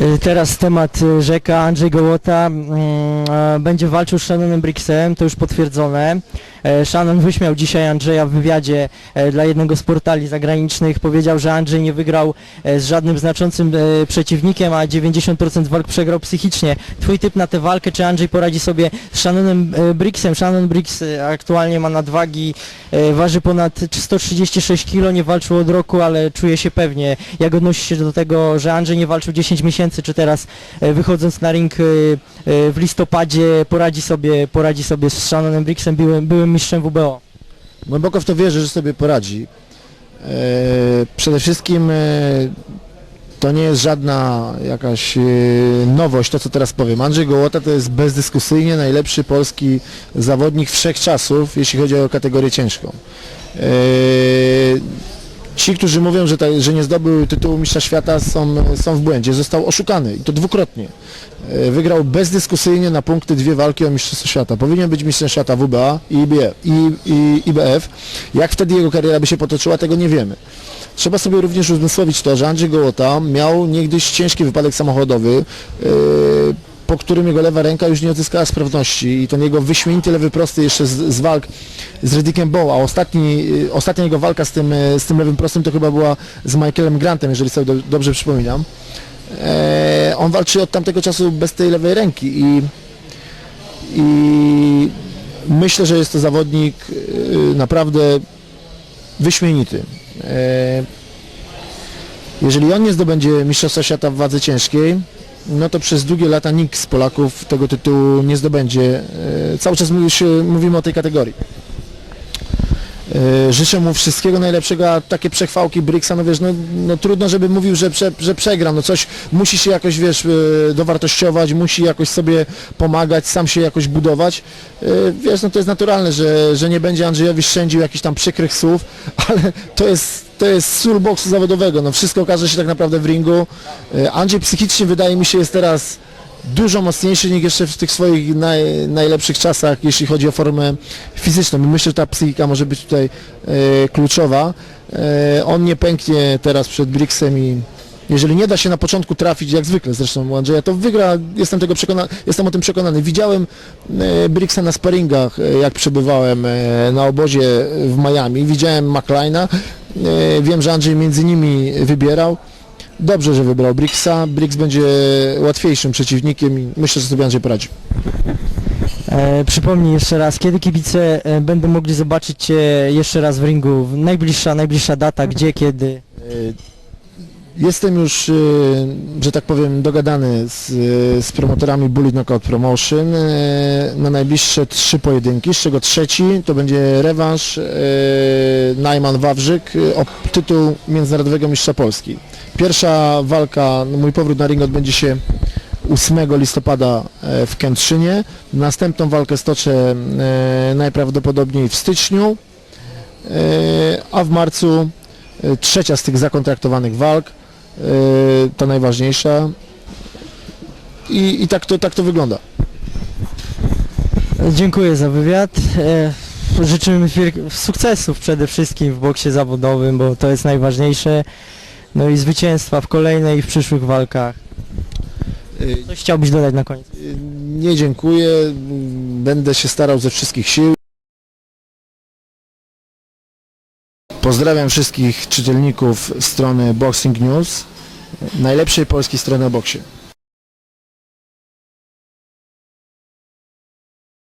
Y, Teraz temat y, rzeka. Andrzej Gołota mm, będzie walczył z Shannonem Brixem, to już potwierdzone. E, Shannon wyśmiał dzisiaj Andrzeja w wywiadzie e, dla jednego z portali zagranicznych. Powiedział, że Andrzej nie wygrał e, z żadnym znaczącym przeciwnikiem, a 90% walk przegrał psychicznie. Twój typ na tę walkę, czy Andrzej poradzi sobie z Shannonem Brixem? Shannon Brix aktualnie ma nadwagi, waży ponad 136 kg, nie walczył od roku, ale czuje się pewnie. Jak odnosi się do tego, że Andrzej nie walczył 10 miesięcy, czy teraz e, wychodząc na ring e, e, w listopadzie poradzi sobie, poradzi sobie z Shannonem Brixem, byłym, byłym mistrzem WBO? Głęboko w to wierzę, że sobie poradzi. Przede wszystkim to nie jest żadna jakaś nowość, to co teraz powiem. Andrzej Gołota to jest bezdyskusyjnie najlepszy polski zawodnik wszechczasów, jeśli chodzi o kategorię ciężką. Ci, którzy mówią, że, ta, że nie zdobył tytułu mistrza świata są, są w błędzie. Został oszukany i to dwukrotnie. E, Wygrał bezdyskusyjnie na punkty dwie walki o mistrzostwo świata. Powinien być mistrzem świata WBA i, IBF, i IBF. Jak wtedy jego kariera by się potoczyła, tego nie wiemy. Trzeba sobie również uzmysłowić to, że Andrzej Gołota miał niegdyś ciężki wypadek samochodowy, e, po którym jego lewa ręka już nie odzyskała sprawności i ten jego wyśmienity lewy prosty jeszcze z, z walk z Riddickiem Bow, a ostatni, y, ostatnia jego walka z tym, y, z tym lewym prostym to chyba była z Michaelem Grantem, jeżeli sobie do, dobrze przypominam. E, on walczy od tamtego czasu bez tej lewej ręki i, i myślę, że jest to zawodnik y, naprawdę wyśmienity. E, jeżeli on nie zdobędzie Mistrzostwa Świata w wadze ciężkiej, no to przez długie lata nikt z Polaków tego tytułu nie zdobędzie. E, Cały czas mówimy o tej kategorii. E, Życzę mu wszystkiego najlepszego, a takie przechwałki Bricksa, no wiesz, no, no trudno, żeby mówił, że, prze, że przegra, no coś musi się jakoś, wiesz, e, dowartościować, musi jakoś sobie pomagać, sam się jakoś budować. E, Wiesz, no to jest naturalne, że, że nie będzie Andrzejowi szczędził jakichś tam przykrych słów, ale to jest, to jest sól boksu zawodowego, no wszystko okaże się tak naprawdę w ringu. Andrzej psychicznie wydaje mi się jest teraz dużo mocniejszy niż jeszcze w tych swoich naj, najlepszych czasach, jeśli chodzi o formę fizyczną. Myślę, że ta psychika może być tutaj e, kluczowa. E, on nie pęknie teraz przed Brixem i jeżeli nie da się na początku trafić, jak zwykle zresztą Andrzeja, to wygra, jestem, tego przekona, jestem o tym przekonany. Widziałem e, Brixa na sparingach, e, jak przebywałem e, na obozie w Miami, widziałem McLeana, e, wiem, że Andrzej między nimi wybierał. Dobrze, że wybrał Brixa. Brix będzie łatwiejszym przeciwnikiem i myślę, że sobie Andrzej poradzi. E, przypomnij jeszcze raz, kiedy kibice e, będą mogli zobaczyć Cię jeszcze raz w ringu? Najbliższa, najbliższa data, gdzie, kiedy? Jestem już, e, że tak powiem, dogadany z, e, z promotorami Bullet Knockout Promotion e, na najbliższe trzy pojedynki, z czego trzeci to będzie rewanż Najman-Wawrzyk e, o tytuł Międzynarodowego Mistrza Polski. Pierwsza walka, no, mój powrót na ring odbędzie się 8 listopada w Kętrzynie. Następną walkę stoczę najprawdopodobniej w styczniu, a w marcu trzecia z tych zakontraktowanych walk, ta najważniejsza. I, i tak, to, tak to wygląda. Dziękuję za wywiad. E, Życzymy sukcesów przede wszystkim w boksie zawodowym, bo to jest najważniejsze. No i zwycięstwa w kolejnej i w przyszłych walkach. E, Coś chciałbyś dodać na koniec? Nie dziękuję, będę się starał ze wszystkich sił. Pozdrawiam wszystkich czytelników strony Boxing News, najlepszej polskiej strony o boksie.